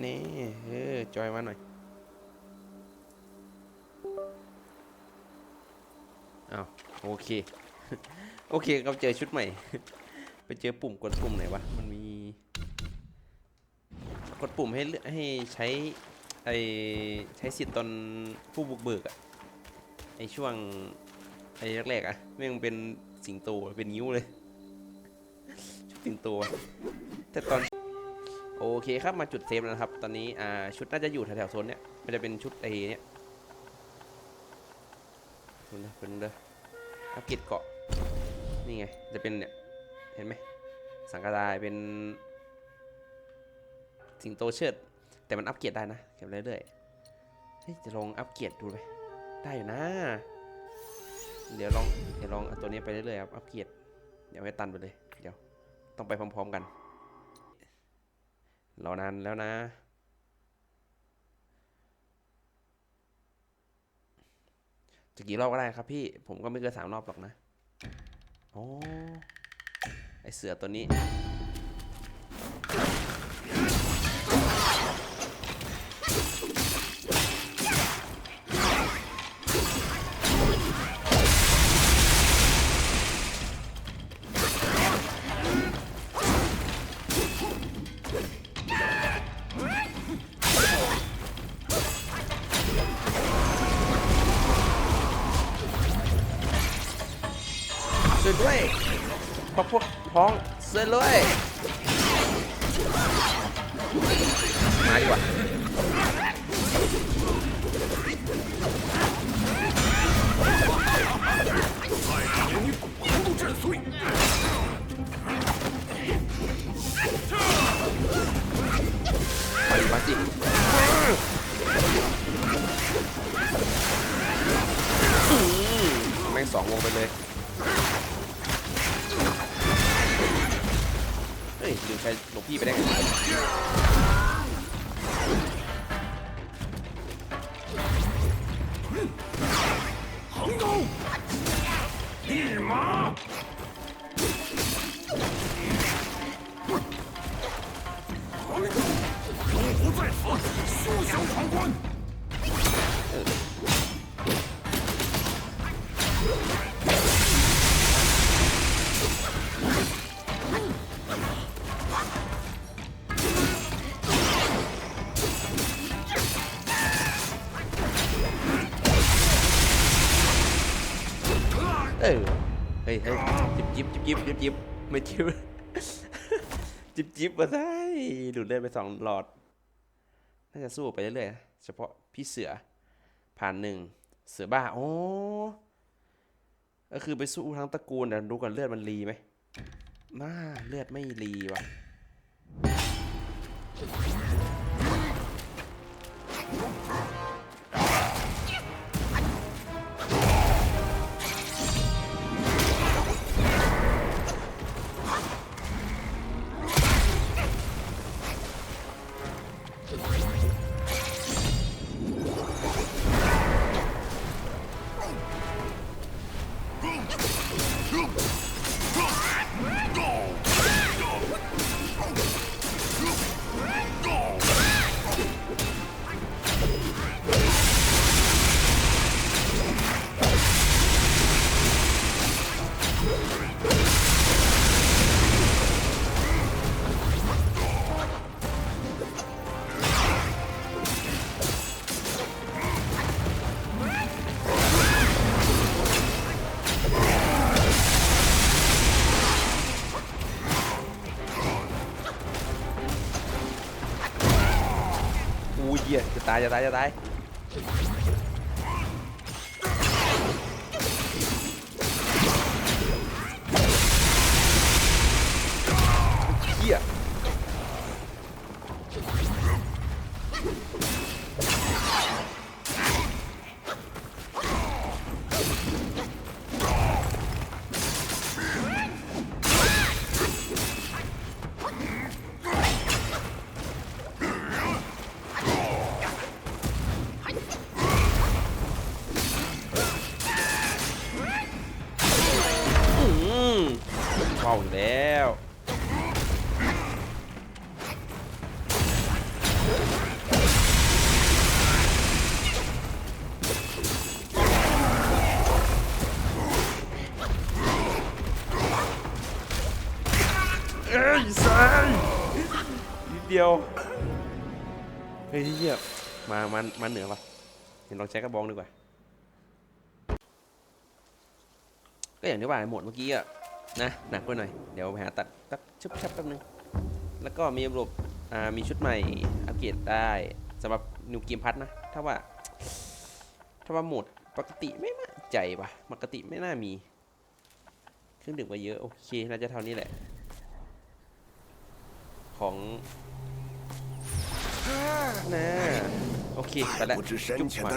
นี่เออจอยมาหน่อยอ้าวโอเค โอเคครับเจอชุดใหม่ ไปเจอปุ่มกดปุ่มไหนวะ มันมี กดปุ่มให้ให้ใช้ไอใช้สิทธิ์ตอนผู้บุกเบิกอะไอช่วงไอแรกๆอะแม่งเป็นสิงโตเป็นนิ้วเลย ชุดสิงโตแต่ตอน โอเคครับมาจุดเซฟแล้วนะครับ ตอนนี้อ่าชุดน่าจะอยู่แถวๆโซนเนี้ยมันจะเป็นชุดไอเนี้ยเป็นเลยเป็นเลยอัปเกรดเกาะนี่ไงจะเป็นเนี่ยเห็นไหมสังกะดายเป็นสิงโตเชิด แต่มันอัปเกรดได้นะเก็บเรื่อยๆจะลองอัปเกรดดูไหมได้อยู่นะ เดี๋ยวลองเดี๋ยวลองเอาตัวนี้ไปเรื่อยๆครับอัปเกรดเดี๋ยวให้ตันไปเลยเดี๋ยวต้องไปพร้อม ๆ กัน รอนานแล้วนะ จะกี่รอบก็ได้ครับพี่ ผมก็ไม่เกินสามรอบหรอกนะ อ๋อ ไอเสือตัวนี้ ช่วยด้วยพวกพวกพ้องช่วยด้วยมาดีกว่ามาดิมาสิ ลืมใช้หลวงพี่ไปได้ไง ฮ้ยเฮ้ยจิบจิบจิบจิบจิบจิบไม่จิบจิบจิบมาได้ดูดเลือดไปสองหลอด น่าจะสู้ไปเรื่อยๆ เฉพาะพี่เสือ ผ่านหนึ่ง เสือบ้า โอ๋อก็คือไปสู้ทั้งตระกูลแต่ดูก่อนเลือดมันรีไหมน่าเลือดไม่รีว่ะ อู้ เหี้ยจะตายจะตายจะตาย เมาอีกแล้วเอ้ยสายนิดเดียว เฮ้ยเหี้ยมามันมาเหนือปะเห็นลองใช้กระบองดีกว่า ก็อย่างที่ว่าหมดเมื่อกี้อะ นะหนักไปหน่อย เดี๋ยวไปหาตัดตัดชุบชับแป๊บนึง แล้วก็มีระบบอ่ามีชุดใหม่อัปเกรดได้สำหรับนิวเกมพัทนะ ถ้าว่า ถ้าว่าหมดปกติไม่น่าใจวะปกติไม่น่ามี เครื่องดื่มก็เยอะ โอเคน่าจะเท่านี้แหละ ของนะโอเคไปแล้วจุ๊บมา